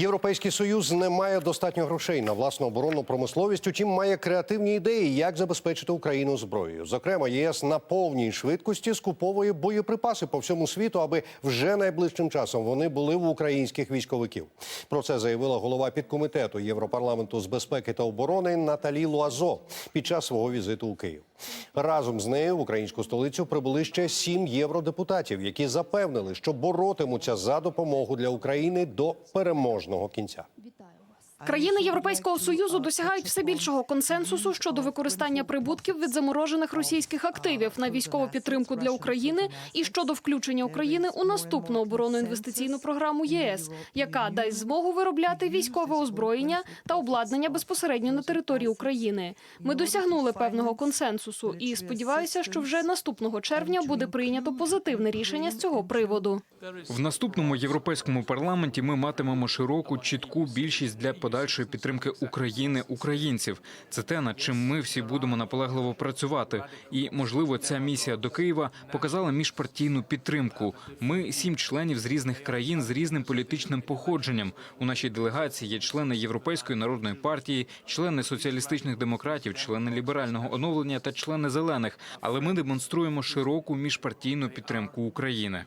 Європейський союз не має достатньо грошей на власну оборонну промисловість. Утім, має креативні ідеї, як забезпечити Україну зброєю. Зокрема, ЄС на повній швидкості скуповує боєприпаси по всьому світу, аби вже найближчим часом вони були в українських військовиків. Про це заявила голова підкомітету Європарламенту з безпеки та оборони Наталі Луазо під час свого візиту у Київ. Разом з нею в українську столицю прибули ще сім євродепутатів, які запевнили, що боротимуться за допомогу для України до переможного кінця. Країни Європейського союзу досягають все більшого консенсусу щодо використання прибутків від заморожених російських активів на військову підтримку для України і щодо включення України у наступну оборонну інвестиційну програму ЄС, яка дасть змогу виробляти військове озброєння та обладнання безпосередньо на території України. Ми досягнули певного консенсусу і сподіваюся, що вже наступного червня буде прийнято позитивне рішення з цього приводу. В наступному європейському парламенті ми матимемо широку чітку більшість для подальшої підтримки України українців. Це те, над чим ми всі будемо наполегливо працювати. І можливо, ця місія до Києва показала міжпартійну підтримку. Ми сім членів з різних країн з різним політичним походженням. У нашій делегації є члени Європейської народної партії, члени соціалістичних демократів, члени ліберального оновлення та члени зелених. Але ми демонструємо широку міжпартійну підтримку України.